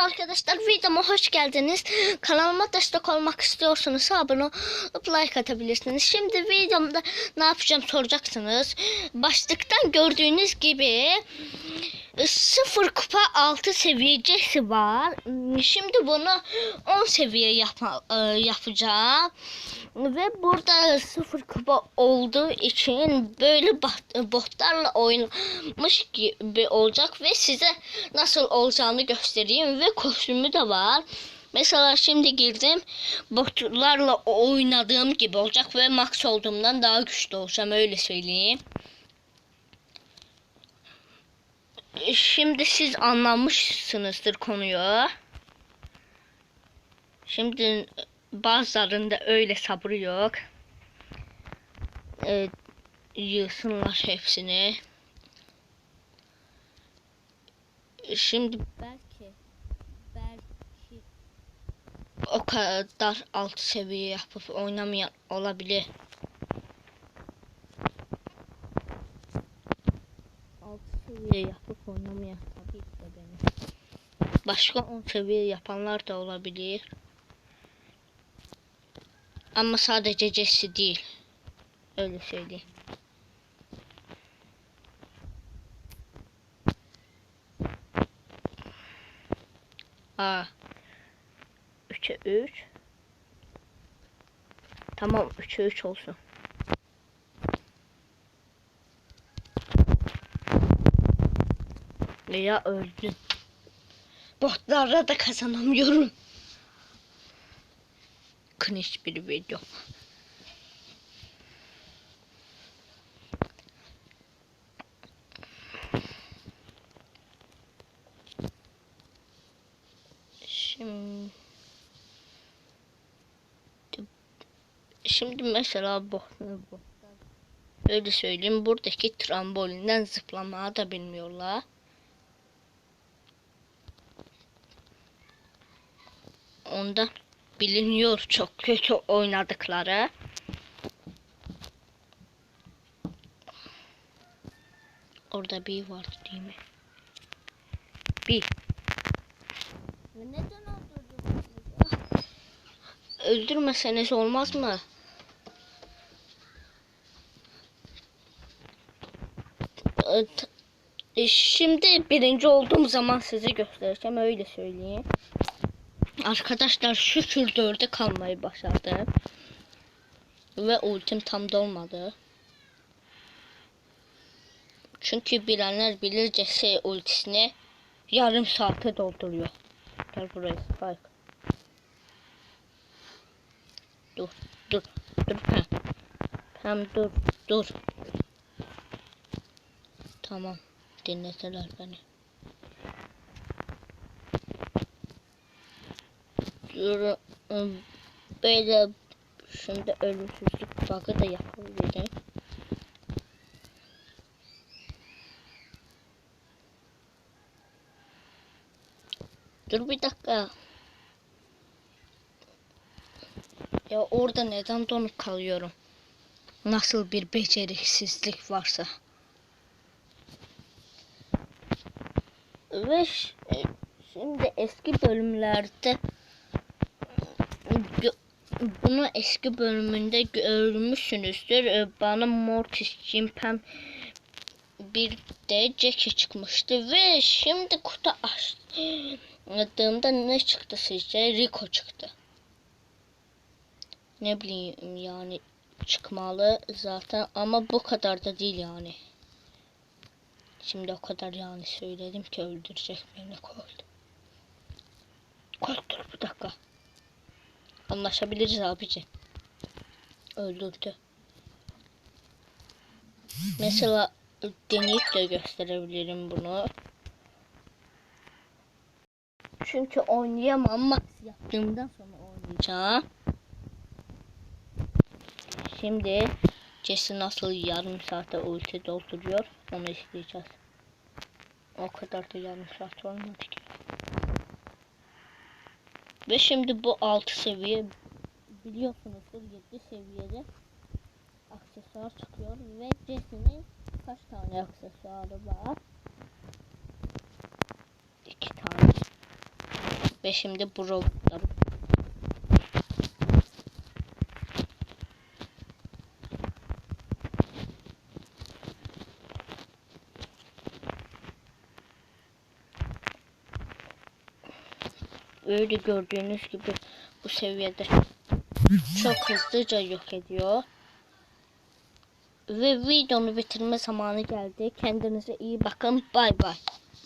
arkadaşlar videoma hoş geldiniz. Kanalıma destek olmak istiyorsanız abone olup like atabilirsiniz. Şimdi videomda ne yapacağım soracaksınız. Başlıktan gördüğünüz gibi e, sıfır kupa 6 seviyecesi var. Şimdi bunu 10 seviye yapma, e, yapacağım. Ve burada sıfır kupa olduğu için böyle bot- botlarla oynamış gibi olacak ve size nasıl olacağını göstereyim ve kostümü de var. Mesela şimdi girdim botlarla oynadığım gibi olacak ve max olduğumdan daha güçlü olacağım öyle söyleyeyim. Şimdi siz anlamışsınızdır konuyu. Şimdi bazılarında öyle sabrı yok. Evet, yığsınlar hepsini. Şimdi belki belki o kadar alt seviye yapıp oynamayan olabilir. Alt seviye yapıp oynamayan tabii ki de benim. Başka 10 seviye yapanlar da olabilir. Ama sadece Jesse değil. Öyle söyleyeyim. Aa. 3'e 3. Tamam 3'e 3 olsun. Ya öldüm. Botlarla da kazanamıyorum. Cringe bir video. Şimdi mesela bu, bu öyle söyleyeyim buradaki trambolinden zıplamayı da bilmiyorlar. Onda biliniyor çok kötü oynadıkları. Orada bir vardı değil mi? Bir. Neden? Öldürmeseniz olmaz mı? Evet. E, Şimdi birinci olduğum zaman size göstereceğim öyle söyleyeyim. Arkadaşlar şükür dörde kalmayı başardım. Ve ultim tam dolmadı. Çünkü bilenler bilir ultisini yarım saate dolduruyor. Gel buraya Spike. Dur dur dur Pem. Pem dur dur. Tamam dinleteler beni. Im, böyle şimdi ölümsüzlük bug'ı da yapabilirim. Dur bir dakika. Ya orada neden donup kalıyorum? Nasıl bir beceriksizlik varsa. Ve e, şimdi eski bölümlerde bunu eski bölümünde görmüşsünüzdür. E, Bana Mortis, Jimpem bir de Jackie çıkmıştı ve şimdi kutu açtığımda ne çıktı sizce? Rico çıktı. Ne bileyim yani çıkmalı zaten ama bu kadar da değil yani. Şimdi o kadar yani söyledim ki öldürecek beni bir dakika. Anlaşabiliriz abici. Öldürdü. Mesela deneyip de gösterebilirim bunu. Çünkü oynayamam. Max yaptığımdan sonra oynayacağım. Şimdi Jesse nasıl yarım saate ulti dolduruyor onu izleyeceğiz. O kadar da yarım saat olmadı ki. Ve şimdi bu 6 seviye biliyorsunuzdur 7 seviyede aksesuar çıkıyor ve Jesse'nin kaç tane aksesuarı var? 2 tane. Ve şimdi bu robotları Öyle gördüğünüz gibi bu seviyede çok hızlıca yok ediyor. Ve videonu bitirme zamanı geldi. Kendinize iyi bakın. Bay bay.